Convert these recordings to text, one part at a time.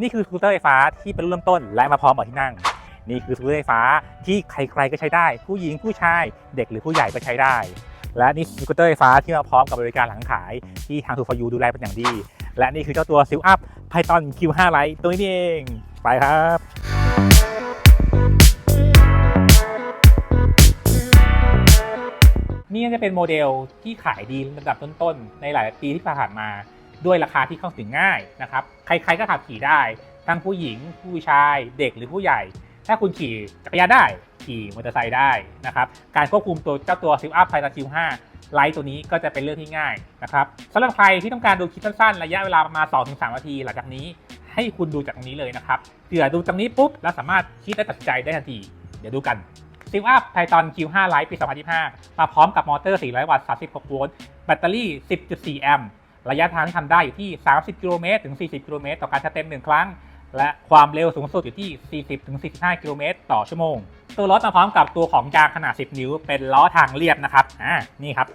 นี่คือสกูตเตอร์ไฟฟ้าที่เป็นรุ่นเริ่มต้นและมาพร้อมเบาะที่นั่ง นี่คือสกูตเตอร์ไฟฟ้าที่ใครๆก็ใช้ได้ ผู้หญิงผู้ชาย เด็กหรือผู้ใหญ่ก็ใช้ได้ และนี่สกูตเตอร์ไฟฟ้าที่มาพร้อมกับบริการหลังขายที่ทางทูฟอยูดูแลเป็นอย่างดี และนี่คือเจ้าตัวซิลอัพ Python Q5 Lite ตัวนี้เองไปครับนี่จะเป็นโมเดลที่ขายดีระดับต้นๆ ในหลายปีที่ผ่านมา ด้วยราคาที่เข้าถึงง่ายนะครับใครๆก็ขับขี่ได้ ทั้งผู้หญิงผู้ชายเด็กหรือผู้ใหญ่ ถ้าคุณขี่จักรยานได้ขี่มอเตอร์ไซค์ได้นะครับการควบคุมตัวเจ้าตัว s i l Up Python Q5 ไลท์ตัวนี้ก็จะเป็นเรื่องที่ง่ายนะครับสำหรับใครที่ต้องการดูคลิปสั้นๆ ระยะเวลาประมาณ 2-3 นาที หลังจากนี้ให้คุณดูจากตรงนี้เลยนะครับเผื่อดูตรงนี้ปุ๊บแล้วสามารถคิดและตัดใจได้ทันที เดี๋ยวดูกัน s i l Up Python Q5 Lite ปี 2025 มาพร้อมกับมอเตอร์ 400 วัตต์ 36 โวลต์ แบตเตอรี่ 10.4 แอมป์ ระยะทางที่ทำได้อยู่ที่ 30 กิโลเมตรถึง 40 กิโลเมตรต่อการชาร์จเต็ม1ครั้ง และความเร็วสูงสุดอยู่ที่ 40 ถึง 45 กิโลเมตรต่อชั่วโมง ตัวรถมาพร้อมกับตัวของยางขนาด 10 นิ้ว เป็นล้อทางเรียบนะครับ อ่า นี่ครับ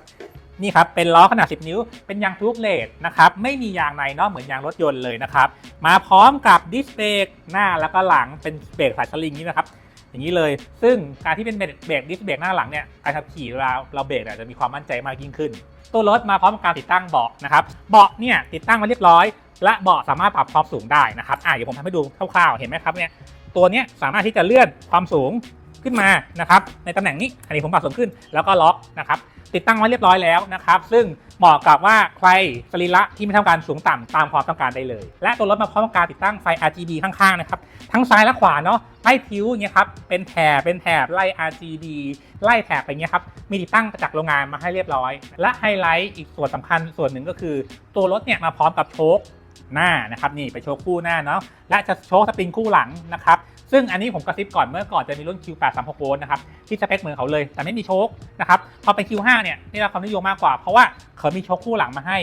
นี่ครับ เป็นล้อขนาด 10 นิ้ว เป็นยางทูบเลดนะครับ ไม่มียางในเนอกเหมือนยางรถยนต์เลยนะครับ มาพร้อมกับดิสเบรกหน้าแล้วก็หลัง เป็นเบรกสายสลิงนี้นะครับอย่างนี้เลย ซึ่งการที่เป็นเบรกเบรกดิสเบรกหน้าหลังเนี่ย การขับขี่เวลาเราเบรกเนี่ยจะมีความมั่นใจมากยิ่งขึ้น ตัวรถมาพร้อมกับการติดตั้งเบาะนะครับเบาะเนี่ยติดตั้งมาเรียบร้อย และเบาะสามารถปรับความสูงได้นะครับอ่าเดี๋ยวผมทำให้ดูคร่าวๆเห็นไหมครับเนี่ยตัวเนี้ยสามารถที่จะเลื่อนความสูงขึ้นมานะครับในตำแหน่งนี้อันนี้ผมปรับสูงขึ้นแล้วก็ล็อกนะครับ ติดตั้งไว้เรียบร้อยแล้วนะครับ ซึ่งเหมาะกับว่าใครสรีระที่ไม่ต้องการสูงต่ำตามความต้องการได้เลย และตัวรถมาพร้อมกับการติดตั้งไฟ RGB ข้างๆนะครับทั้งซ้ายและขวาเนาะไล่ผิวเนี่ยครับเป็นแถบเป็นแถบไล่ RGB ไล่แถบไปเงี้ยครับมีติดตั้งจากโรงงานมาให้เรียบร้อย และไฮไลท์อีกส่วนสำคัญส่วนหนึ่งก็คือ ตัวรถเนี่ยมาพร้อมกับโชคหน้านะครับนี่ไปโชคคู่หน้าเนาะและจะโชคสปริงคู่หลังนะครับ ซึ่งอันนี้ผมกระซิบก่อนเมื่อก่อนจะมีรุ่น Q836 โวลต์นะครับที่สเปคเหมือนเขาเลย แต่ไม่มีโชคนะครับพอเป็น Q5 เนี่ยได้รับความนิยมมากกว่า เพราะว่าเขามีโชคคู่หลังมาให้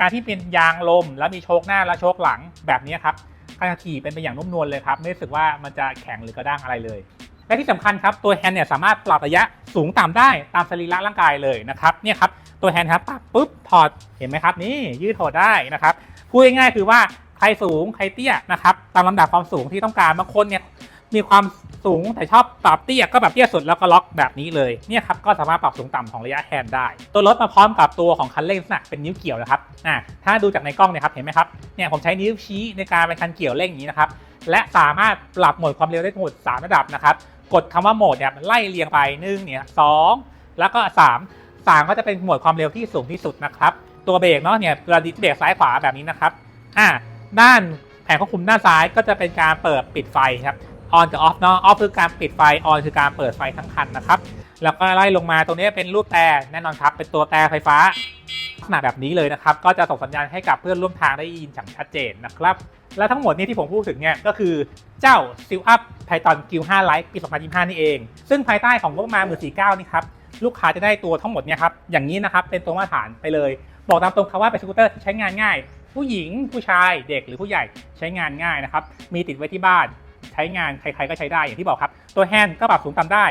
การที่เป็นยางลม แล้วมีโชคหน้าและโชคหลังแบบนี้ครับการขี่เป็นไปอย่างนุ่มนวลเลยครับไม่รู้สึกว่ามันจะแข็งหรือกระด้างอะไรเลย และที่สำคัญครับตัวแฮนด์เนี่ยสามารถปรับระยะสูงต่ำได้ตามสรีระร่างกายเลยนะครับเนี่ยครับตัวแฮนด์ครับปรับปุ๊บถอดเห็นไหมครับนี่ยืดถอดได้นะครับพูดง่ายๆคือว่าใครสูงใครเตี้ยนะครับตามลำดับความสูงที่ต้องการบางคนเนี่ย มีความสูงแต่ชอบปรับเตี้ยก็แบบเตี้ยสุดแล้วก็ล็อกแบบนี้เลยเนี่ยครับก็สามารถปรับสูงต่ำของระยะแฮนด์ได้ ตัวรถมาพร้อมกับตัวของคันเร่งลักษณะเป็นนิ้วเกี่ยวนะครับอ่าถ้าดูจากในกล้องเนี่ยครับเห็นไหมครับเนี่ยผมใช้นิ้วชี้ในการเป็นคันเกี่ยวเร่งอย่างนี้นะครับและสามารถปรับโหมดความเร็วได้ทั้งหมด3ระดับนะครับกดคำว่าโหมดเนี่ยไล่เรียงไปหนึ่งเนี่ยสองแล้วก็ 3 3 ก็จะเป็นโหมดความเร็วที่สูงที่สุดนะครับตัวเบรกเนาะเนี่ยเวลาดิสเบรกซ้ายขวาแบบนี้นะครับอ่าด้านแผงควบคุมด้านซ้ายก็จะเป็นการเปิดปิดไฟครับ on กับ off เนาะ off คือการปิดไฟ on คือการเปิดไฟทั้งคันนะครับ แล้วก็ไล่ลงมาตรงนี้เป็นรูปแต่แน่นอนครับ เป็นตัวแต่ไฟฟ้าลักษณะแบบนี้เลยนะครับ ก็จะส่งสัญญาณให้กับเพื่อนร่วมทางได้ยินอย่างชัดเจนนะครับ และทั้งหมดนี้ที่ผมพูดถึงเนี่ยก็คือเจ้า s i l Up Python Q5 Lite ปี 2025 นี่เอง ซึ่งภายใต้ของงบประมาณ149นี่ครับ ลูกค้าจะได้ตัวทั้งหมดเนี่ยครับ อย่างนี้นะครับ เป็นตัวมาตรฐานไปเลย บอกตามตรงครับว่าเป็นสกูตเตอร์ใช้งานง่าย ผู้หญิง ผู้ชาย เด็กหรือผู้ใหญ่ใช้งานง่ายนะครับ มีติดไว้ที่บ้าน ใช้งานใครๆก็ใช้ได้อย่างที่บอกครับ ตัวแฮนด์ก็ปรับสูงต่ำได้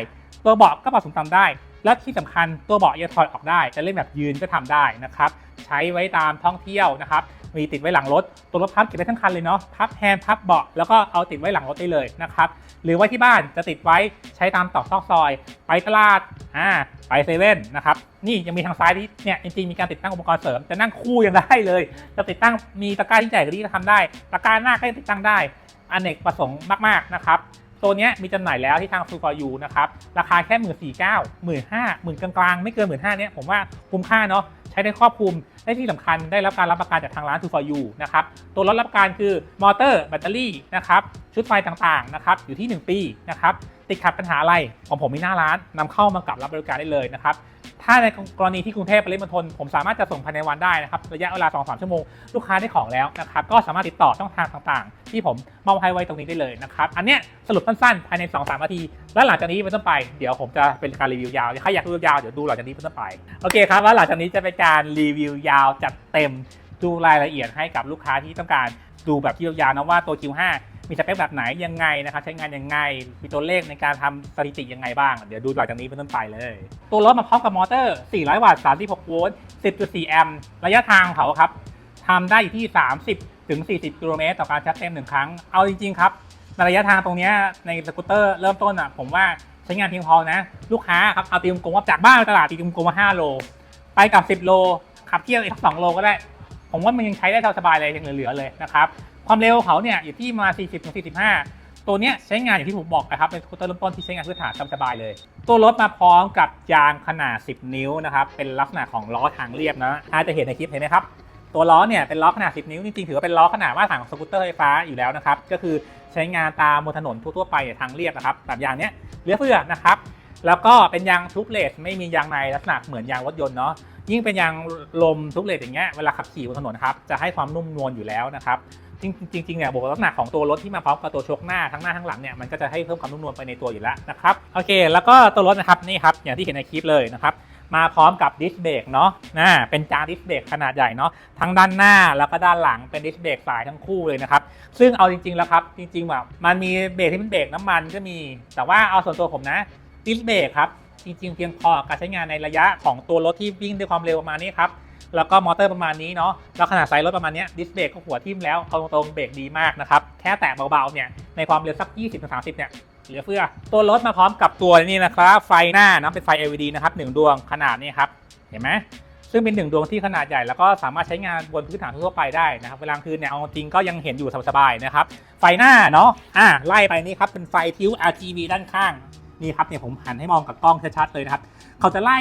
ตัวเบาะก็ปรับสูงต่ำได้ และที่สำคัญตัวเบาะยังถอดออกได้ จะเล่นแบบยืนก็ทำได้นะครับใช้ไว้ตามท่องเที่ยวนะครับมีติดไว้หลังรถ ตัวรถพับเก็บได้ทั้งคันเลยเนาะพับแฮนด์พับเบาะแล้วก็เอาติดไว้หลังรถได้เลยนะครับหรือไว้ที่บ้านจะติดไว้ใช้ตามตอกซอกซอย ไปตลาดอ่าไปเซเว่นนะครับนี่ยังมีทางซ้ายที่เนี่ยจริงๆมีการติดตั้งอุปกรณ์เสริมจะนั่งคู่ยังได้เลย จะติดตั้งมีตะกร้าที่ใหญ่กว่านี้ก็ทำได้ตะกร้าหน้าก็ยังติดตั้งได้ อเนกประสงค์มากๆนะครับตัวเนี้ยมีจำหน่ายแล้วที่ทาง True for You นะครับ ราคาแค่1 4 9 0 0 0 1 5 0 0 0กลางๆ ไม่เกิน1 5 0 0 0เนี่ยผมว่าคุ้มค่าเนาะใช้ได้ครอบคลุมและที่สำคัญได้รับการรับประกันจากทางร้าน True for You นะครับ ตัวรถรับประกันคือมอเตอร์แบตเตอรี่นะครับชุดไฟต่างๆนะครับอยู่ที่ 1 ปีนะครับติดขัดปัญหาอะไรของผมมีหน้าร้านนำเข้ามากับรับบริการได้เลยนะครับ ถ้าในกรณีที่กรุงเทพปริมณฑลผมสามารถจะส่งภายในวันได้นะครับระยะเวลา 2-3 ชั่วโมง ลูกค้าได้ของแล้วนะครับก็สามารถติดต่อช่องทางต่างๆ ที่ผมมอบให้ไว้ตรงนี้ได้เลยนะครับอันเนี้ยสรุปสั้นๆ ภายใน 2-3 นาที แล้วหลังจากนี้เป็นต้นไปเดี๋ยวผมจะเป็นการรีวิวยาวใครอยากดูยาวเดี๋ยวดูหลังจากนี้เป็นต้นไปโอเคครับแล้วหลังจากนี้จะเป็นการรีวิวยาวจัดเต็มดูรายละเอียดให้กับลูกค้าที่ต้องการดูแบบที่ยาวๆนะว่าตัว Q5 มีสเปคแบบไหนยังไงนะครับใช้งานยังไง มีตัวเลขในการทำสถิติยังไงบ้าง เดี๋ยวดูหลังจากนี้เป็นต้นไปเลย ตัวรถมาพร้อมกับมอเตอร์ 400 วัตต์ 36 โวลต์ 10.4 แอมป์ระยะทางของเขาครับทำได้อยู่ที่ 30 ถึง 40 กิโลเมตรต่อการชาร์จเต็มหนึ่งครั้ง เอาจริง ๆ ครับในระยะทางตรงนี้ในสกูตเตอร์เริ่มต้นอะผมว่าใช้งานเพียงพอนะ ลูกค้าครับเอาตีมกลมว่าจากบ้านไปตลาดตีมกลมว่า5โล ไปกับ 10 โลขับเที่ยวอีกสัก2โลก็ได้ ผมว่ามันยังใช้ได้สบายเลยยังเหลือๆเลยนะครับ ความเร็วเขาเนี่ยอยู่ที่มา 40ถึง45 ตัวเนี้ยใช้งานอย่างที่ผมบอกนะครับเป็นสกูตเตอร์เริ่มต้นที่ใช้งานพื้นฐานสบายเลย ตัวรถมาพร้อมกับยางขนาด 10 นิ้วนะครับเป็นลักษณะของล้อทางเรียบนะอาจจะเห็นในคลิปเห็นไหมครับตัวล้อเนี่ยเป็นล้อขนาด 10 นิ้วจริงๆถือว่าเป็นล้อขนาดมาตรฐานของสกูตเตอร์ไฟฟ้าอยู่แล้วนะครับก็คือใช้งานตามบนถนนทั่วไปทางเรียบนะครับแบบยางเนี้ยเหลือเฟือนะครับแล้วก็เป็นยางทุบเลสไม่มียางในลักษณะเหมือนยางรถยนต์เนาะยิ่งเป็นยางลมทุกเลสอย่างเงี้ยเวลาขับขี่บนถนนครับจะให้ความนุ่มนวลอยู่แล้วนะครับ จริงๆจริงๆเนี่ยบวกลักษณะของตัวรถที่มาพร้อมกับตัวชคหน้าทั้งหน้าทั้งหลังเนี่ยมันก็จะให้เพิ่มความนุ่มนวลไปในตัวอยู่แล้วนะครับโอเค แล้วก็ตัวรถนะครับนี่ครับอย่างที่เห็นในคลิปเลยนะครับมาพร้อมกับดิสเบรกเนาะนะเป็นจานดิสเบรกขนาดใหญ่เนาะทั้งด้านหน้าแล้วก็ด้านหลังเป็นดิสเบรกสายทั้งคู่เลยนะครับ ซึ่งเอาจริงๆแล้วครับ จริงๆแบบมันมีเบรกที่เป็นเบรกน้ำมันก็มี แต่ว่าเอาส่วนตัวผมนะดิสเบรกครับจริงๆ เพียงพอกับการใช้งานในระยะของตัวรถที่วิ่งด้วยความเร็วประมาณนี้ครับ แล้วก็มอเตอร์ประมาณนี้เนาะแล้วขนาดไซส์รถประมาณนี้ดิสเบรกก็หัวทิ่มแล้วเอาตรงๆเบรกดีมากนะครับแค่แตะเบาๆเนี่ยในความเร็วสัก 20-30 เนี่ยเหลือเฟือ ตัวรถมาพร้อมกับตัวนี้นะครับไฟหน้านะเป็นไฟ LED นะครับหนึ่งดวงขนาดนี้ครับเห็นไหมซึ่งเป็นหนึ่งดวงที่ขนาดใหญ่แล้วก็สามารถใช้งานบนพื้นฐานทั่วไปได้นะครับ เวลาคืนเนี่ยเอาจริงก็ยังเห็นอยู่สบายๆนะครับ ไฟหน้าเนาะอ่าไล่ไปนี่ครับเป็นไฟทิว RGB ด้านข้างนี่ครับเนี่ยผมหันให้มองกับกล้องชัดๆเลยนะครับ เขาจะไล่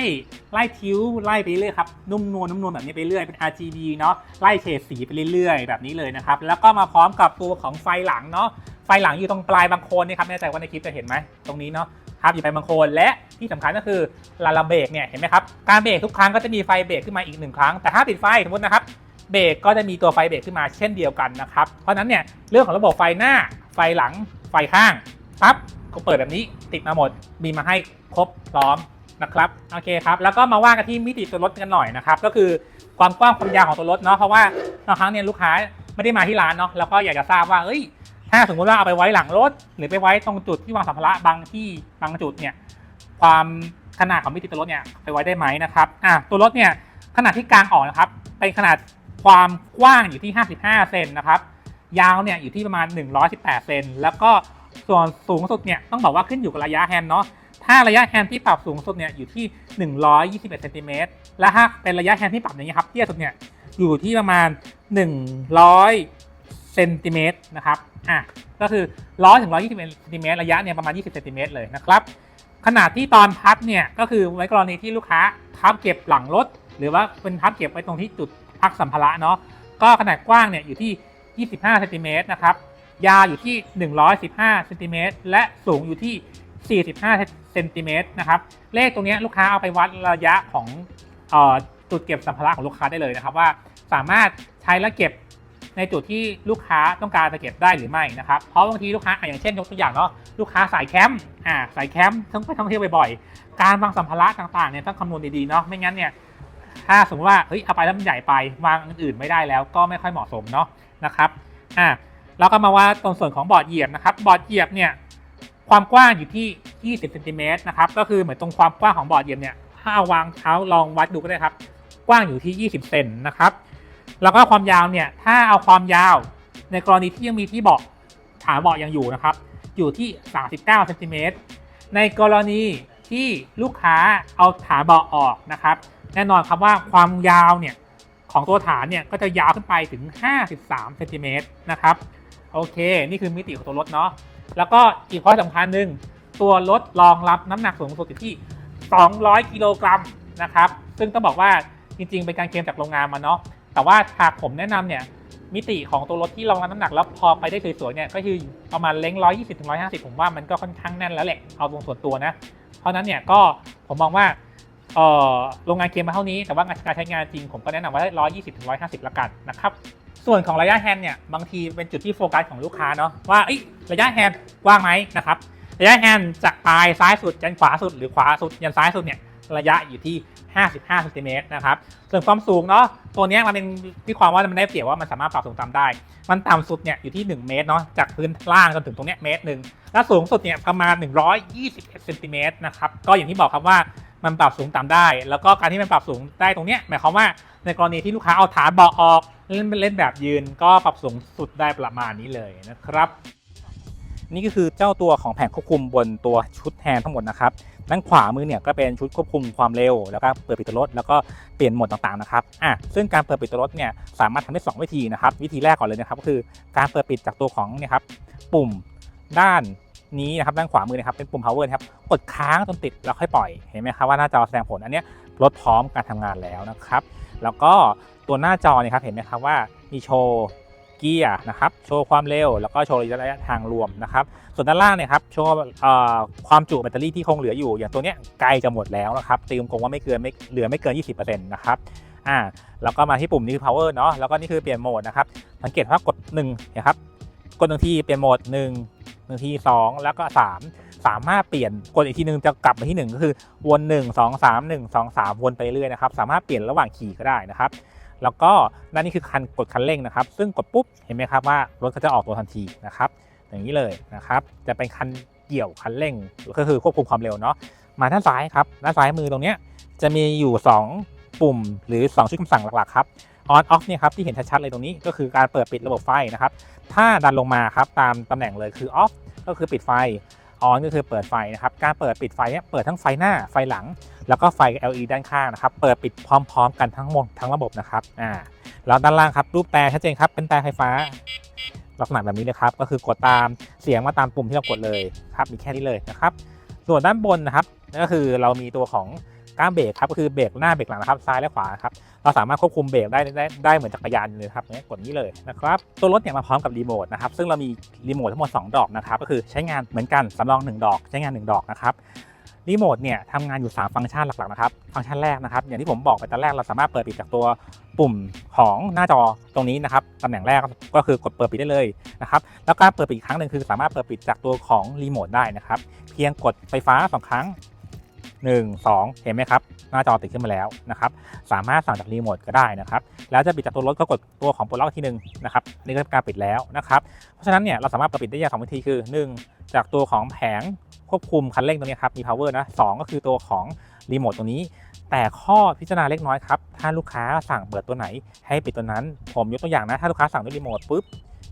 ไล่ทิวไล่ไปเรื่อยครับนุ่มนวลนุ่มนวลแบบนี้ไปเรื่อยเป็น RGB เนาะไล่เฉดสีไปเรื่อยๆ แบบนี้เลยนะครับแล้วก็มาพร้อมกับตัวของไฟหลังเนาะไฟหลังอยู่ตรงปลายบางโคนนี่ครับแน่ใจว่าในคลิปจะเห็นไหมตรงนี้เนาะครับอยู่ปลายบางโคนและที่สำคัญก็คือลาลาเบรกเนี่ยเห็นไหมครับการเบรกทุกครั้งก็จะมีไฟเบรกขึ้นมาอีกหนึ่งครั้งแต่ถ้าติดไฟสมมตินะครับเบรกก็จะมีตัวไฟเบรกขึ้นมาเช่นเดียวกันนะครับ เพราะฉะนั้นเนี่ยเรื่องของระบบไฟหน้าไฟหลังไฟข้างปั๊บก็เปิดแบบนี้ติดมาหมดมีมาให้ครบพร้อม นะครับโอเคครับแล้วก็มาว่ากันที่มิติตัวรถกันหน่อยนะครับก็คือความกว้างความยาวของตัวรถเนาะเพราะว่าบางครั้งเนี่ยลูกค้าไม่ได้มาที่ร้านเนาะแล้วก็อยากจะทราบว่าเอ้ย ถ้าสมมติว่าเอาไปไว้หลังรถ หรือไปไว้ตรงจุดที่วางสัมภาระบางที่บางจุดเนี่ยความขนาดของมิติตัวรถเนี่ยไปไว้ได้ไหมนะครับอะตัวรถเนี่ยขนาดที่กลางออกนะครับเป็นขนาดความกว้างอยู่ที่ 55 เซนนะครับยาวเนี่ยอยู่ที่ประมาณ 118 เซนแล้วก็ส่วนสูงสุดเนี่ยต้องบอกว่าขึ้นอยู่กับระยะแฮนด์เนาะ ถ้าระยะแฮนด์ที่ปรับสูงสุดเนี่ยอยู่ที่ 121เซนติเมตรและถ้าเป็นระยะแฮนด์ที่ปรับอย่างนี้ครับเทียบสุดเนี่ยอยู่ที่ประมาณ 100เซนติเมตรนะครับอะก็คือ 100ถึง120เซนติเมตรระยะเนี่ยประมาณ 20เซนติเมตรเลยนะครับขนาดที่ตอนพับเนี่ยก็คือไว้กรณีที่ลูกค้าพับเก็บหลังรถ หรือว่าเป็นพับเก็บไว้ตรงที่จุดพักสัมภาระเนาะก็ขนาดกว้างเนี่ยอยู่ที่ 25เซนติเมตรนะครับยาวอยู่ที่ 115เซนติเมตรและสูงอยู่ที่ 45เซนติเมตรนะครับเลขตรงนี้ลูกค้าเอาไปวัดระยะของออจุดเก็บสัมภาระของลูกค้าได้เลยนะครับ ว่าสามารถใช้และเก็บในจุดที่ลูกค้าต้องการจะเก็บได้หรือไม่นะครับเพราะบางทีลูกค้าอย่างเช่นยกตัวอย่างเนาะลูกค้าสายแคมป์อ่าสายแคมป์ต้องไปท่องเที่ยวบ่อยๆการวางสัมภาระต่างๆเนี่ยต้องคำนวณดีๆเนาะไม่งั้นเนี่ยถ้าสมมติว่าเฮ้ยเอาไปแล้วมันใหญ่ไปวางอื่นๆไม่ได้แล้วก็ไม่ค่อยเหมาะสมเนาะนะครับอ่าแล้วก็มาว่าตรงส่วนของบอร์ดเหยียบนะครับบอร์ดเหยียบเนี่ย ความกว้างอยู่ที่ 20เซนติเมตรนะครับ ก็คือเหมือนตรงความกว้างของบอร์ดเยียบเนี่ย ถ้าเอาวางเท้าลองวัดดูก็ได้ครับ กว้างอยู่ที่ 20 เซนนะครับ แล้วก็ความยาวเนี่ย ถ้าเอาความยาวในกรณีที่ยังมีที่เบาะฐานเบาะยังอยู่นะครับ อยู่ที่ 39เซนติเมตร ในกรณีที่ลูกค้าเอาฐานเบาะออกนะครับ แน่นอนครับว่าความยาวเนี่ยของตัวฐานเนี่ยก็จะยาวขึ้นไปถึง 53เซนติเมตรนะครับ โอเค นี่คือมิติของตัวรถเนาะ แล้วก็อีกข้อสำคัญหนึ่งตัวรถรองรับน้ำหนักสูงสุดที่ 200 กิโลกรัมนะครับซึ่งต้องบอกว่าจริงๆ เป็นการเคลมจากโรงงานมาเนาะแต่ว่าหากผมแนะนำเนี่ยมิติของตัวรถที่รองรับน้ำหนักแล้วพอไปได้สวยๆเนี่ยก็คือประมาณเล้ง120-150 ผมว่ามันก็ค่อนข้างแน่นแล้วแหละเอาตรงส่วนตัวนะเพราะนั้นเนี่ยก็ผมมองว่าโรงงานเคลมมาเท่านี้แต่ว่าการใช้งานจริงผมก็แนะนำว่า120-150ละกันนะครับ ส่วนของระยะแฮนด์เนี่ยบางทีเป็นจุดที่โฟกัสของลูกค้าเนาะว่าระยะแฮนด์กว้างไหมนะครับระยะแฮนด์จากปลายซ้ายสุดยันขวาสุดหรือขวาสุดยันซ้ายสุดเนี่ยระยะอยู่ที่ 55เซนติเมตรนะครับส่วนความสูงเนาะตัวนี้มันเป็นที่ความว่ามันได้เปรียบว่ามันสามารถปรับสูงต่ำได้ มันต่ำสุดเนี่ยอยู่ที่ 1 เมตรเนาะจากพื้นล่างจนถึงตรงเนี้ยเมตรหนึ่งและสูงสุดเนี่ยประมาณ 121เซนติเมตรนะครับก็อย่างที่บอกครับว่ามันปรับสูงต่ำได้ แล้วก็การที่มันปรับสูงได้ตรงเนี้ยหมายความว่าในกรณีที่ลูกค้าเอาฐานเบาะออก เล่นเล่นแบบยืนก็ปรับสูงสุดได้ประมาณนี้เลยนะครับ นี่ก็คือเจ้าตัวของแผงควบคุมบนตัวชุดแทนทั้งหมดนะครับด้านขวามือเนี่ยก็เป็นชุดควบคุมความเร็ว แล้วก็เปิดปิดตัวรถแล้วก็เปลี่ยนโหมดต่างๆนะครับอะซึ่งการเปิดปิดตัวรถเนี่ยสามารถทำได้สองวิธีนะครับ วิธีแรกก่อนเลยนะครับก็คือการเปิดปิดจากตัวของเนี่ยครับปุ่มด้านนี้นะครับด้านขวามือนะครับเป็นปุ่ม power นะครับกดค้างจนติดแล้วค่อยปล่อยเห็นไหมครับว่าหน้าจอแสดงผลอันเนี้ยรถพร้อมการทำงานแล้วนะครับ แล้วก็ ตัวหน้าจอเนี่ยครับเห็นไหมครับว่ามีโชว์เกียร์นะครับโชว์ความเร็วแล้วก็โชว์ระยะทางรวมนะครับส่วนด้านล่างเนี่ยครับโชว์ความจุแบตเตอรี่ที่คงเหลืออยู่ อย่างตัวเนี้ยใกล้จะหมดแล้วนะครับตีมคงว่าไม่เกินไม่เหลือไม่เกิน 20%นะครับอ่าแล้วก็มาที่ปุ่มนี้คือ power เนาะแล้วก็นี่คือเปลี่ยนโหมดนะครับสังเกตว่ากด1นะครับกดหนึ่งทีเปลี่ยนโหมด1หนึ่งที 2 แล้วก็ 3 สามารถเปลี่ยนกดอีกทีหนึ่งจะกลับมาที่ 1 ก็คือวน 1 2 3 1 2 3 วนไปเรื่อยนะครับสามารถเปลี่ยนระหว่างขี่ก็ได้นะครับ แล้วก็นั่นนี่คือคันกดคันเร่งนะครับ ซึ่งกดปุ๊บเห็นไหมครับว่ารถก็จะออกตัวทันทีนะครับอย่างนี้เลยนะครับ จะเป็นคันเกี่ยวคันเร่งก็คือควบคุมความเร็วเนาะมาด้านซ้ายครับด้านซ้ายมือตรงเนี้ยจะมีอยู่ 2 ปุ่มหรือ 2 ชุดคำสั่งหลักๆครับ on off เนี่ยครับที่เห็นชัดๆเลยตรงนี้ก็คือการเปิดปิดระบบไฟนะครับ ถ้าดันลงมาครับตามตำแหน่งเลยคือ off ก็คือปิดไฟ ออนก็คือเปิดไฟนะครับ การเปิดปิดไฟเนี่ยเปิดทั้งไฟหน้าไฟหลัง แล้วก็ไฟ LED ด้านข้างนะครับ เปิดปิดพร้อม ๆ กันทั้งหมดทั้งระบบนะครับ อ่า แล้วด้านล่างครับรูปแต่ชัดเจนครับเป็นแต่ไฟฟ้า ลักษณะแบบนี้เลยครับ ก็คือกดตามเสียงมาตามปุ่มที่เรากดเลยครับ มีแค่นี้เลยนะครับ ส่วนด้านบนนะครับนั่นก็คือเรามีตัวของ ก้ามเบรกครับก็คือเบรกหน้าเบรกหลังนะครับซ้ายและขวาครับเราสามารถควบคุมเบรกได้ได้ได้เหมือนจักรยานเลยครับเนี่ยกดนี้เลยนะครับตัวรถเนี่ยมาพร้อมกับรีโมทนะครับซึ่งเรามีรีโมททั้งหมด2ดอกนะครับก็คือใช้งานเหมือนกันสำรอง 1 ดอกใช้งาน 1 ดอกนะครับรีโมทเนี่ยทำงานอยู่ 3 ฟังก์ชันหลักๆนะครับฟังก์ชันแรกนะครับอย่างที่ผมบอกไปตอนแรกเราสามารถเปิดปิดจากตัวปุ่มของหน้าจอตรงนี้นะครับตำแหน่งแรกก็คือกดเปิดปิดได้เลยนะครับแล้วการเปิดปิดอีกครั้งหนึ่งคือสามารถเปิดปิดจากตัวของรีโมทได้นะครับเพียงกดไฟฟ้า2ครั้ง 1 2 เห็นไหมครับ หน้าจอติดขึ้นมาแล้วนะครับ สามารถสั่งจากรีโมทก็ได้นะครับ แล้วจะปิดจากตัวรถก็กดตัวของปลดล็อกทีหนึ่งนะครับนี่ก็เป็นการปิดแล้วนะครับ เพราะฉะนั้นเนี่ยเราสามารถปิดได้อย่างสองวิธีคือ 1 จากตัวของแผงควบคุมคันเร่งตรงนี้ครับมี power นะสองก็คือตัวของรีโมทตรงนี้ แต่ข้อพิจารณาเล็กน้อยครับ ถ้าลูกค้าสั่งเปิดตัวไหน ให้ปิดตัวนั้น ผมยกตัวอย่างนะ ถ้าลูกค้าสั่งด้วยรีโมทปุ๊บ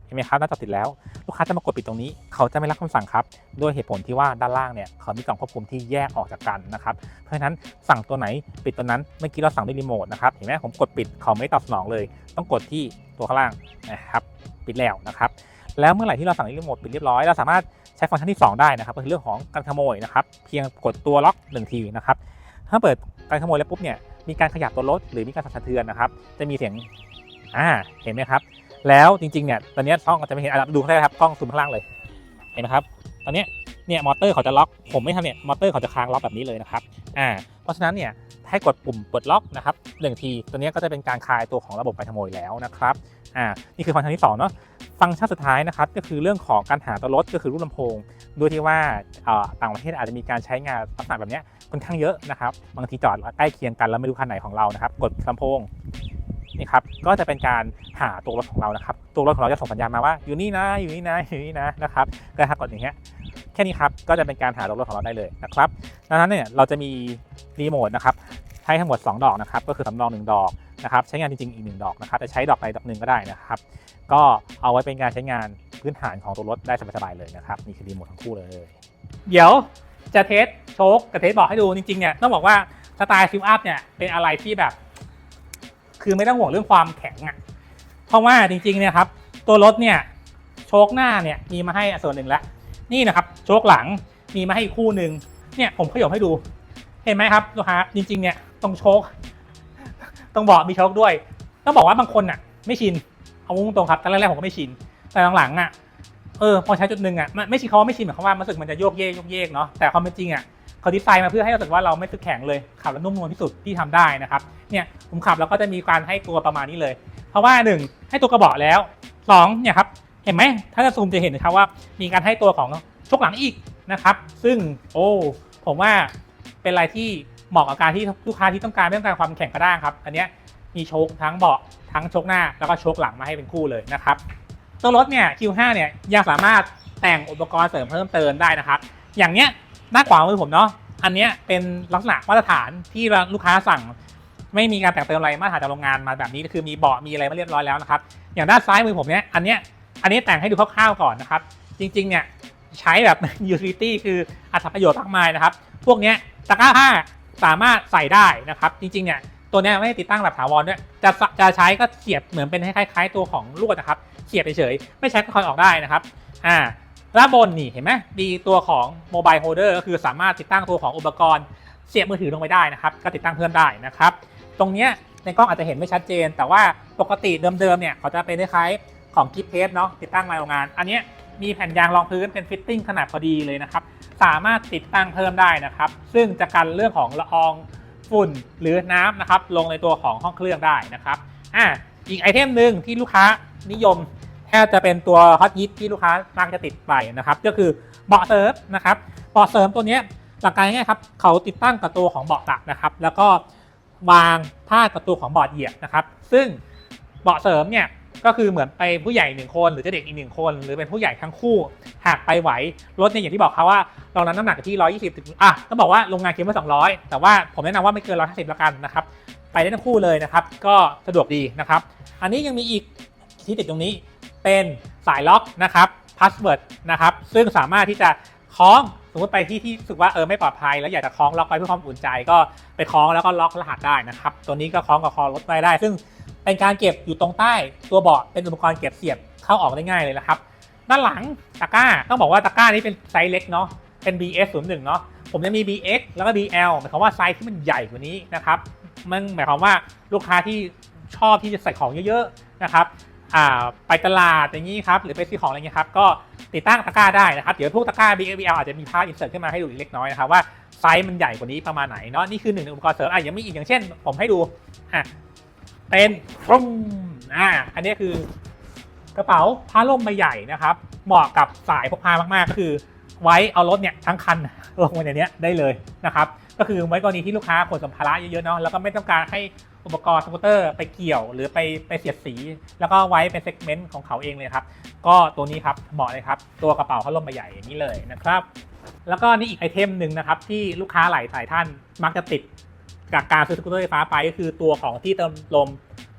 เห็นไหมครับหน้าจอติดแล้ว ลูกค้าจะมากดปิดตรงนี้ เขาจะไม่รับคำสั่งครับด้วยเหตุผลที่ว่าด้านล่างเนี่ยเขามีกล่องควบคุมที่แยกออกจากกันนะครับเพราะฉะนั้นสั่งตัวไหนปิดตัวนั้นเมื่อกี้เราสั่งด้วยรีโมทนะครับเห็นไหมผมกดปิดเขาไม่ตอบสนองเลย ต้องกดที่ตัวข้างล่างนะครับปิดแล้วนะครับแล้วเมื่อไหร่ที่เราสั่งด้วยรีโมทปิดเรียบร้อยเราสามารถใช้ฟังก์ชันที่ 2 ได้นะครับก็คือเรื่องของการขโมยนะครับเพียงกดตัวล็อก1ทีนะครับถ้าเปิดการขโมยแล้วปุ๊บเนี่ยมีการขยับตัวรถหรือมีการสั่นสะเทือนนะครับ จะมีเสียงอ่าเห็นไหมครับ แล้วจริงๆเนี่ยตอนนี้กล้องก็จะไม่เห็นอะดูได้ครับกล้องซูมข้างล่างเลยเห็นไหมครับตอนนี้เนี่ยมอเตอร์เขาจะล็อกผมไม่ทำเนี่ยมอเตอร์เขาจะค้างล็อกแบบนี้เลยนะครับอ่าเพราะฉะนั้นเนี่ยให้กดปุ่มปลดล็อกนะครับหนึ่งทีตัวนี้ก็จะเป็นการคลายตัวของระบบไปขโมยแล้วนะครับอ่านี่คือฟังก์ชันที่สองเนาะฟังก์ชันสุดท้ายนะครับก็คือเรื่องของการหาตัวรถก็คือรูปลำโพงด้วยที่ว่าเอ่อต่างประเทศอาจจะมีการใช้งานลักษณะแบบเนี้ยค่อนข้างเยอะนะครับบางทีจอดใกล้เคียงกันแล้วไม่รู้คันไหนของเรานะครับกดลำโพง นี่ครับก็จะเป็นการหาตัวรถของเรานะครับ ตัวรถของเราจะส่งสัญญาณมาว่าอยู่นี่นะอยู่นี่นะอยู่นี่นะนะครับก็ถ้ากดอย่างเงี้ยแค่นี้ครับก็จะเป็นการหาตัวรถของเราได้เลยนะครับดังนั้นเนี่ยเราจะมีรีโมทนะครับให้ทั้งหมด 2 ดอกนะครับก็คือสำรอง 1 ดอกนะครับใช้งานจริงๆอีก 1 ดอกนะครับจะใช้ดอกใดดอกหนึ่งก็ได้นะครับก็เอาไว้เป็นการใช้งานพื้นฐานของตัวรถได้สบายๆเลยนะครับนี่คือรีโมททั้งคู่เลย เดี๋ยวจะเทสโชคกับเทสบอกให้ดูจริงๆเนี่ยต้องบอกว่าสไตล์ฟิลอัพเนี่ยเป็นอะไรที่แบบ คือไม่ต้องห่วงเรื่องความแข็งอะ่ะเพราะว่าจริงๆเนี่ยครับตัวรถเนี่ยโชคหน้าเนี่ยมีมาให้ส่วนหนึ่งแล้วนี่นะครับโชคหลังมีมาให้คู่หนึ่งเนี่ยผมขยบให้ดู เห็นไหมครับลูกค้าจริง ๆ เนี่ยตรงโชคตรงเบาะมีโชคด้วย ต้องบอกว่าบางคนอะ ไม่ชินเอามุ่งตรงครับตอนแรกๆผมก็ไม่ชิน แต่หลังๆอะเออพอใช้จุดหนึ่งอะไม่ชินเขาว่าไม่ชินหมายความว่ามันรู้สึกมันจะโยกเยกโยกเยกเนาะแต่ความเป็นจริงอะ เขาดีไซน์มาเพื่อให้เรู้สึกว่าเราไม่ตึกแข็งเลยขับแล้วนุ่มนวลที่สุดที่ทำได้นะครับเนี่ยผมขับแล้วก็จะมีการให้ตัวประมาณนี้เลย เพราะว่าหนึ่งให้ตัวกระบอกแล้วสองเนี่ยครับเห็นไหมถ้าจะซูมจะเห็นนะครับว่ามีการให้ตัวของชกหลังอีกนะครับ ซึ่งโอ้ผมว่าเป็นอะไรที่เหมาะกับการที่ลูกค้าที่ต้องการไม่ต้องการความแข็งกระด้างครับ อันนี้มีโชคทั้งเบาะทั้งโชคหน้าแล้วก็โชคหลังมาให้เป็นคู่เลยนะครับตัวรถเนี่ย Q5 เนี่ยยังสามารถแต่งอุปกรณ์เสริมเพิ่มเติมได้นะครับ อย่างเนี้ย หน้าขวามือผมเนาะอันเนี้ยเป็นลักษณะมาตรฐานที่ลูกค้าสั่ง ไม่มีการแต่งเติมอะไรมาตรฐานจากโรงงานมาแบบนี้คือมีเบาะมีอะไรมาเรียบร้อยแล้วนะครับอย่างด้านซ้ายมือผมเนี้ยอันเนี้ยอันนี้แต่งให้ดูคร่าวๆก่อนนะครับ จริงๆเนี่ยใช้แบบ utility คืออัตประโยชน์มากมายนะครับ พวกเนี้ยตะกร้าผ้าสามารถใส่ได้นะครับ จริงๆเนี่ยตัวเนี้ยไม่ได้ติดตั้งแบบถาวรด้วยจะจะใช้ก็เสียบเหมือนเป็นคล้ายๆตัวของลวดนะครับเสียบเฉยๆไม่ใช้ก็คอยออกได้นะครับอ่า ด้านบนนี่เห็นไหมมีตัวของโมบายโฮเดอร์ก็คือสามารถติดตั้งตัวของอุปกรณ์เสียบมือถือลงไปได้นะครับ ก็ติดตั้งเพิ่มได้นะครับ ตรงเนี้ยในกล้องอาจจะเห็นไม่ชัดเจน แต่ว่าปกติเดิมๆเนี่ยเขาจะเป็นคล้ายๆของกิฟเพสเนาะติดตั้งในโรงงาน อันนี้มีแผ่นยางรองพื้นเป็นฟิตติ้งขนาดพอดีเลยนะครับ สามารถติดตั้งเพิ่มได้นะครับ ซึ่งจะกันเรื่องของละอองฝุ่นหรือน้ำนะครับลงในตัวของห้องเครื่องได้นะครับอะอีกไอเทมหนึ่งที่ลูกค้านิยม แทบจะเป็นตัวฮอตฮิตที่ลูกค้ามักจะติดไปนะครับก็คือเบาะเสริมนะครับเบาะเสริมตัวนี้หลักการง่ายครับเขาติดตั้งกับตัวของเบาะตักนะครับ แล้วก็วางพากับตัวของเบาะเหยียบนะครับ ซึ่งเบาะเสริมเนี่ยก็คือเหมือนไปผู้ใหญ่หนึ่งคน หรือจะเด็กอีกหนึ่งคน หรือเป็นผู้ใหญ่ทั้งคู่หากไปไหวรถเนี่ยอย่างที่บอกครับว่ารองรับน้ำหนักอยู่ที่ 120ถึงอะต้องบอกว่าโรงงานเขียนว่า 200 แต่ว่าผมแนะนำว่าไม่เกิน 150แล้วกันนะครับไปได้ทั้งคู่เลยนะครับ ก็สะดวกดีนะครับ อันนี้ยังมีอีกที่ติดตรงนี้ เป็นสายล็อกนะครับพาสเวิร์ดนะครับซึ่งสามารถที่จะคล้องสมมติไปที่ที่รู้สึกว่าเออไม่ปลอดภัย แล้วอยากจะคล้องล็อกไว้เพื่อความอุ่นใจ ก็ไปคล้องแล้วก็ล็อกรหัสได้นะครับ ตัวนี้ก็คล้องกับคอรถไว้ได้ ซึ่งเป็นการเก็บอยู่ตรงใต้ตัวเบาะเป็นอุปกรณ์เก็บเสียบเข้าออกได้ง่ายเลยนะครับด้านหลังตะกร้าต้องบอกว่าตะกร้านี้เป็นไซส์เล็กเนาะเป็น BS 0 1เนาะผมจะมี BX แล้วก็ BL หมายความว่าไซส์ที่มันใหญ่กว่านี้นะครับมันหมายความว่าลูกค้าที่ชอบที่จะใส่ของเยอะๆนะครับ ไปตลาดอย่างนี้ครับหรือไปซื้อของอะไรเงี้ยครับก็ติดตั้งตะกร้าได้นะครับเดี๋ยวพวกตะกร้า BX BL อาจจะมีภาพอินเสิร์ตขึ้นมาให้ดูอีกเล็กน้อยนะครับว่าไซส์มันใหญ่กว่านี้ประมาณไหนเนาะนี่คือหนึ่งอุปกรณ์เสริมอะยังมีอีกอย่างเช่น ผมให้ดูอะเป็นปุ้มอ่าอันนี้คือกระเป๋าผ้าล่มใบใหญ่นะครับ เหมาะกับสายพกพามากๆก็คือ ไว้เอารถเนี่ยทั้งคันลงไว้ในนี้ได้เลยนะครับก็คือไว้กรณีที่ลูกค้าขนสัมภาระเยอะๆเนาะแล้วก็ไม่ต้องการให้ อุปกรณ์สกูตเตอร์ไปเกี่ยวหรือไปไปเสียดสี แล้วก็ไว้เป็นเซกเมนต์ของเขาเองเลยครับ ก็ตัวนี้ครับเหมาะเลยครับ ตัวกระเป๋าผ้าล่มใบใหญ่อย่างนี้เลยนะครับ แล้วก็นี่อีกไอเทมหนึ่งนะครับ ที่ลูกค้าหลายสายท่านมักจะติดกับการซื้อสกูตเตอร์ไฟฟ้าไปก็คือตัวของที่เติมลม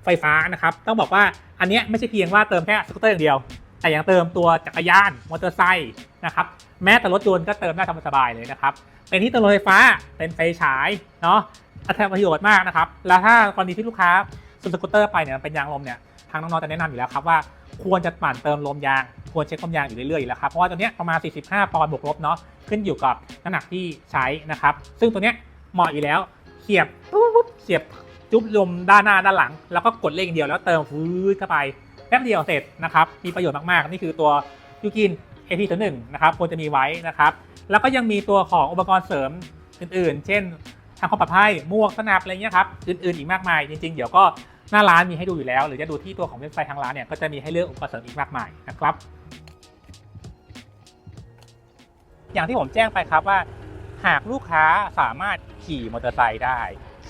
ไฟฟ้านะครับ ต้องบอกว่าอันนี้ไม่ใช่เพียงว่าเติมแค่สกูตเตอร์อย่างเดียว แต่ยังเติมตัวจักรยานมอเตอร์ไซค์นะครับแม้แต่รถยนต์ก็เติมได้สบายๆเลยนะครับเป็นที่เติมรถไฟฟ้าเป็นไฟฉายเนาะ อัตราประโยชน์มากนะครับ แล้วถ้ากรณีที่ลูกค้าซื้อสกูตเตอร์ไปเนี่ยเป็นยางลมเนี่ยทางน้องๆจะแนะนำอยู่แล้วครับว่าควรจะหมั่นเติมลมยาง ควรเช็คลมยางอยู่เรื่อยๆอยู่แล้วครับเพราะว่าตัวเนี้ยประมาณ 45 ปอนด์บวกลบเนาะขึ้นอยู่กับน้ำหนักที่ใช้นะครับ ซึ่งตัวเนี้ยเหมาะอยู่แล้วเสียบปุ๊บเสียบจุ๊บลมด้านหน้าด้านหลัง แล้วก็กดเลขเดียวแล้วเติมฟืดเข้าไปแป๊บเดียวเสร็จนะครับมีประโยชน์มากๆ นี่คือตัวยูกิน AP ตัวหนึ่งนะครับควรจะมีไว้นะครับแล้วก็ยังมีตัวของอุปกรณ์เสริมอื่นๆ เช่น ทางความปลอดภัยหมวกสนับอะไรเงี้ยครับอื่นๆอีกมากมายจริงๆเดี๋ยวก็หน้าร้านมีให้ดูอยู่แล้ว หรือจะดูที่ตัวของเว็บไซต์ทางร้านเนี่ยก็จะมีให้เลือกอุปกรณ์เสริมอีกมากมายนะครับ อย่างที่ผมแจ้งไปครับว่า หากลูกค้าสามารถขี่มอเตอร์ไซค์ได้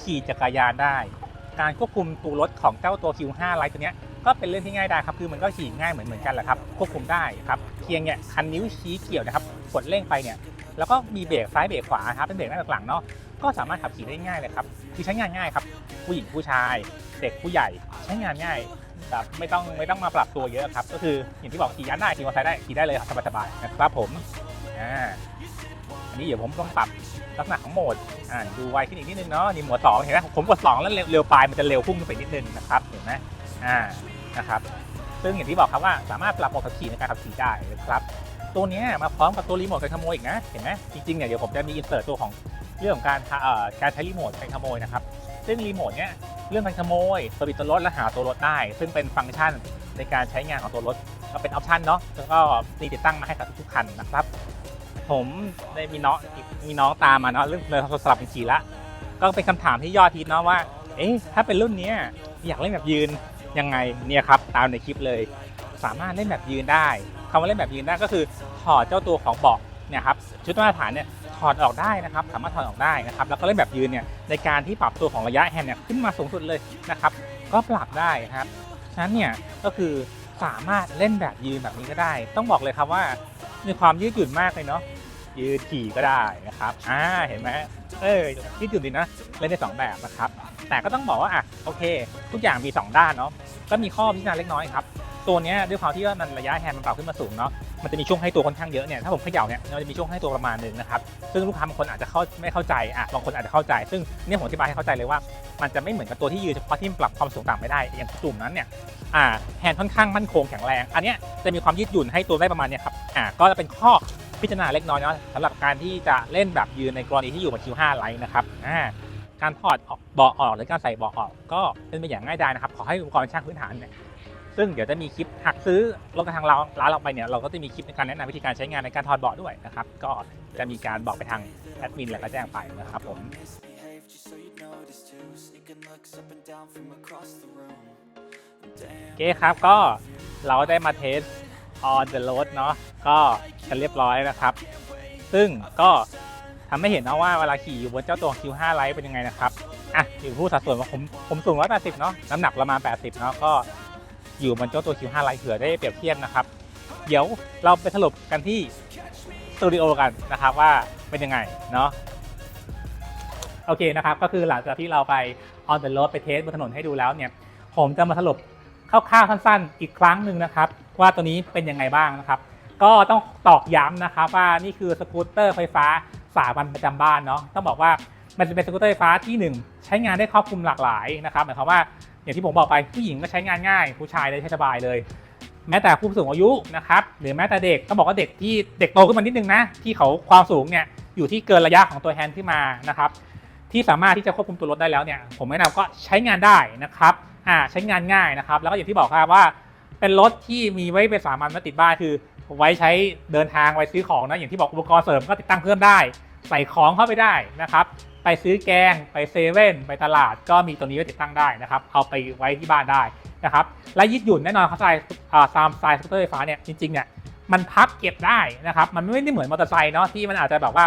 ขี่จักรยานได้ การควบคุมตัวรถของเจ้าตัว Q5 Lite ตัวเนี้ยก็เป็นเรื่องที่ง่ายได้ครับคือมันก็ขี่ง่ายเหมือนเหมือนกันแหละครับควบคุมได้ครับเพียงเนี่ยคันนิ้วชี้เกี่ยวนะครับกดเร่งไปเนี่ยแล้วก็มีเบรกซ้ายเบรกขวาครับเป็นเบรกหน้าหลังเนาะ ก็สามารถขับขี่ได้ง่ายเลยครับคือใช้งานง่ายครับ ผู้หญิงผู้ชาย เด็กผู้ใหญ่ใช้งานง่ายแบบไม่ต้องไม่ต้องมาปรับตัวเยอะครับ ก็คืออย่างที่บอกขี่ยันได้ขี่มอเตอร์ไซค์ได้ขี่ได้เลยครับสบายๆนะครับผมอ่าอันนี้เดี๋ยวผมต้องปรับลักษณะของโหมดอ่าดูไวขึ้นอีกนิดนึงเนาะนี่หมวดสองเห็นไหมผมกดสองแล้วเร็วปลายมันจะเร็วพุ่งขึ้นไปนิดนึงนะครับเห็นไหมอ่านะครับซึ่งอย่างที่บอกครับว่าสามารถปรับโหมดขับขี่ในการขับขี่ได้นะครับตัวนี้มาพร้อมกับตัวรีโมทการขโมยอีกนะเห็นไหมจริงๆเนี่ยเดี๋ยวผมจะมีอินเสิร์ตตัวของ เรื่องของการการใช้รีโมทการขโมยนะครับซึ่งรีโมทเนี้ยเรื่องการขโมยสวิตช์ตัวรถและหาตัวรถได้ ซึ่งเป็นฟังก์ชันในการใช้งานของตัวรถก็เป็นออปชันเนาะแล้วก็มีติดตั้งมาให้กับทุกคันนะครับ ผมได้มีน้องมีน้องตามมาเนาะเรื่องเลยสลับเป็นขี่ละก็เป็นคำถามที่ยอดฮิตเนาะว่า เอ๊ะถ้าเป็นรุ่นนี้อยากเล่นแบบยืนยังไงเนี่ยครับตามในคลิปเลย สามารถเล่นแบบยืนได้คำว่าเล่นแบบยืนได้ก็คือถอดเจ้าตัวของเบาะ เนี่ยครับชุดมาตรฐานเนี่ยถอดออกได้นะครับสามารถถอดออกได้นะครับแล้วก็เล่นแบบยืนเนี่ยในการที่ปรับตัวของระยะแฮนด์เนี่ยขึ้นมาสูงสุดเลยนะครับก็ปรับได้ครับฉะนั้นเนี่ยก็คือสามารถเล่นแบบยืนแบบนี้ก็ได้ ต้องบอกเลยครับว่ามีความยืดหยุ่นมากเลยเนาะยืนขี่ก็ได้นะครับอ่าเห็นไหมเออยืดหยุ่นดีนะเล่นได้สองแบบนะครับแต่ก็ต้องบอกว่าอะโอเค ทุกอย่างมีสองด้านเนาะก็มีข้อพิจารณาเล็กน้อยครับ ตัวเนี้ยด้วยความที่ว่ามันระยะแฮนด์มันปรับขึ้นมาสูงเนาะมันจะมีช่วงให้ตัวค่อนข้างเยอะเนี่ยถ้าผมเขย่าเนี่ยมันจะมีช่วงให้ตัวประมาณหนึ่งนะครับซึ่งลูกค้าบางคนอาจจะเข้าไม่เข้าใจอะบางคนอาจจะเข้าใจ ซึ่งเนี่ยผมอธิบายให้เข้าใจเลยว่า มันจะไม่เหมือนกับตัวที่ยืนเฉพาะที่ปรับความสูงต่ำไม่ได้อย่างกลุ่มนั้นเนี่ยอ่าแฮนด์ค่อนข้างมั่นคงแข็งแรง อันเนี้ยจะมีความยืดหยุ่นให้ตัวได้ประมาณเนี้ยครับอ่าก็จะเป็นข้อพิจารณาเล็กน้อยเนาะสำหรับการที่จะเล่นแบบยืนในกรณีที่อยู่บนคิว5ไลท์นะครับอ่าการถอดเบาะออกหรือการใส่เบาะออก ก็เป็นไปอย่างง่ายดายนะครับขอให้อุปกรณ์ช่างพื้นฐานเนี่ย ซึ่งเดี๋ยวจะมีคลิปหักซื้อรถกระทางเราร้านเราไปเนี่ยเราก็จะมีคลิปในการแนะนำวิธีการใช้งานในการถอดเบาะด้วยนะครับ ก็จะมีการบอกไปทางแอดมินแล้วก็แจ้งไปนะครับผม โอเคครับก็เราได้มาเทส on the road เนาะก็กันเรียบร้อยนะครับ ซึ่งก็ทำให้เห็นนะว่าเวลาขี่อยู่บนเจ้าตัว Q5 Lite เป็นยังไงนะครับ อะอยู่ผู้สัดส่วนว่าผมผมสูง180เนาะน้ำหนักประมาณ 80เนาะก็ อยู่บนเจ้าตัว Q5 Lite เผื่อได้เปรียบเทียบนะครับ เดี๋ยวเราไปสรุปกันที่สตูดิโอกันนะครับว่าเป็นยังไงเนาะโอเคนะครับก็คือหลังจากที่เราไป on the road ไปเทสบนถนนให้ดูแล้วเนี่ย ผมจะมาสรุปคร่าวๆสั้นๆ อีกครั้งหนึ่งนะครับ ว่าตัวนี้เป็นยังไงบ้างนะครับ ก็ต้องตอกย้ำนะครับว่านี่คือสกูตเตอร์ไฟฟ้าสามัญประจำบ้านเนาะต้องบอกว่ามันจะเป็นสกูตเตอร์ไฟฟ้าที่หนึ่งใช้งานได้ครอบคลุมหลากหลายนะครับหมายความว่า อย่างที่ผมบอกไปผู้หญิงก็ใช้งานง่าย ผู้ชายได้ใช้สบายเลย แม้แต่ผู้สูงอายุนะครับหรือแม้แต่เด็กต้องบอกว่าเด็กที่เด็กโตขึ้นมานิดนึงนะที่เขาความสูงเนี่ยอยู่ที่เกินระยะของตัวแฮนด์ขึ้นมานะครับที่สามารถที่จะควบคุมตัวรถได้แล้วเนี่ยผมแนะนำก็ใช้งานได้นะครับอ่าใช้งานง่ายนะครับแล้วก็อย่างที่บอกครับว่า เป็นรถที่มีไว้เป็นสามัญมาติดบ้านคือ ไว้ใช้เดินทางไว้ซื้อของนะอย่างที่บอกอุปกรณ์เสริมก็ติดตั้งเพิ่มได้ ใส่ของเข้าไปได้นะครับ ไปซื้อแกง ไปเซเว่นไปตลาด ก็มีตัวนี้ไว้ติดตั้งได้นะครับ เอาไปไว้ที่บ้านได้นะครับ และยืดหยุ่นแน่นอนเขาใส่ตามสไตล์สกูตเตอร์ไฟฟ้าเนี่ยจริงๆเนี่ยมันพับเก็บได้นะครับ มันไม่ได้เหมือนมอเตอร์ไซค์เนาะที่มันอาจจะแบบว่า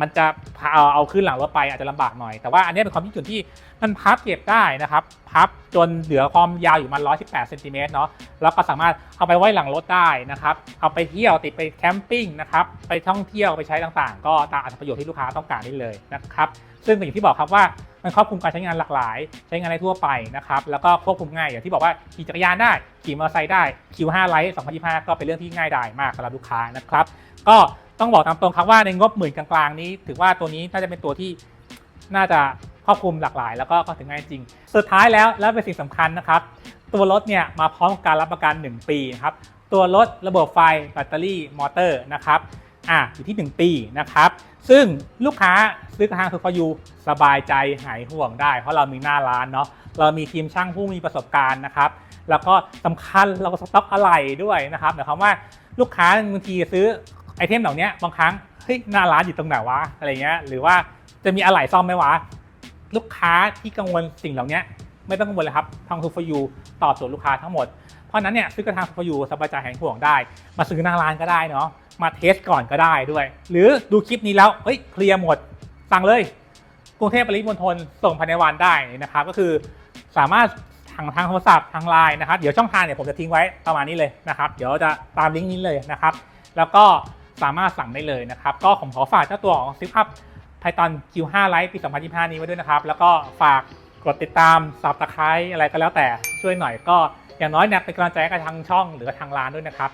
มันจะเอาเอาขึ้นหลังรถไปอาจจะลำบากหน่อย แต่ว่าอันนี้เป็นความยืดหยุ่นที่ มันพับเก็บได้นะครับ พับจนเหลือความยาวอยู่มัน118เซนติเมตรเนาะแล้วก็สามารถเอาไปไว้หลังรถได้นะครับ เอาไปเที่ยวติดไปแคมปิ้งนะครับไปท่องเที่ยวไปใช้ต่างๆ ก็ตามอัตประโยชน์ที่ลูกค้าต้องการได้เลยนะครับ ซึ่งอย่างที่บอกครับว่ามันครอบคลุมการใช้งานหลากหลาย ใช้งานได้ทั่วไปนะครับ แล้วก็ควบคุมง่ายอย่างที่บอกว่าขี่จักรยานได้ขี่มอเตอร์ไซค์ได้ Q5 Lite 2025 ก็เป็นเรื่องที่ง่ายดายมากสำหรับลูกค้านะครับ ก็ต้องบอกตามตรงครับว่าในงบหมื่นกลางๆนี้ ถือว่าตัวนี้น่าจะเป็นตัวที่น่าจะ ครอบคลุมหลากหลาย แล้วก็เข้าถึงง่ายจริง สุดท้ายแล้วและเป็นสิ่งสำคัญนะครับ ตัวรถเนี่ยมาพร้อมกับการรับประกัน 1 ปีนะครับตัวรถระบบไฟแบตเตอรี่มอเตอร์นะครับอะอยู่ที่ 1 ปีนะครับ ซึ่งลูกค้าซื้อกระทางทูฟยูสบายใจหายห่วงได้ เพราะเรามีหน้าร้านเนาะเรามีทีมช่างผู้มีประสบการณ์นะครับ แล้วก็สำคัญเราก็สต็อกอะไหล่ด้วยนะครับหมายความว่าลูกค้าบางทีซื้อไอเทมเหล่านี้บางครั้งเฮ้ยหน้าร้านอยู่ตรงไหนวะอะไรเงี้ยหรือว่าจะมีอะไหล่ซ่อมไหมวะ ลูกค้าที่กังวลสิ่งเหล่านี้ไม่ต้องกังวลเลยครับทางทูฟยูตอบโจทย์ลูกค้าทั้งหมด เพราะนั้นเนี่ยซื้อกระทางทูฟยูสบายใจแหายห่วงได้ มาซื้อหน้าร้านก็ได้เนาะมาเทสก่อนก็ได้ด้วย หรือดูคลิปนี้แล้วเฮ้ยเคลียร์หมดสั่งเลยกรุงเทพปริมณฑลส่งภายในวันได้นะครับก็คือสามารถทางทางโทรศัพท์ทางไลน์นะครับเดี๋ยวช่องทางเนี่ยผมจะทิ้งไว้ประมาณนี้เลยนะครับ เดี๋ยวจะตามลิงก์นี้เลยนะครับ แล้วก็สามารถสั่งได้เลยนะครับ ก็ผมขอฝากเจ้าตัวของซิพับ Python Q5 Lite ปี 2025 นี้ไว้ด้วยนะครับ แล้วก็ฝากกดติดตามสับตะไคร้อะไรก็แล้วแต่ช่วยหน่อยก็อย่างน้อยเนี่ยเป็นกำลังใจกับทางช่องหรือทางร้านด้วยนะครับ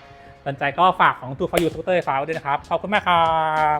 สนใจก็ฝากของตัวฟอยูทูเตอร์ไฟล์ไว้ด้วยนะครับ ขอบคุณมากครับ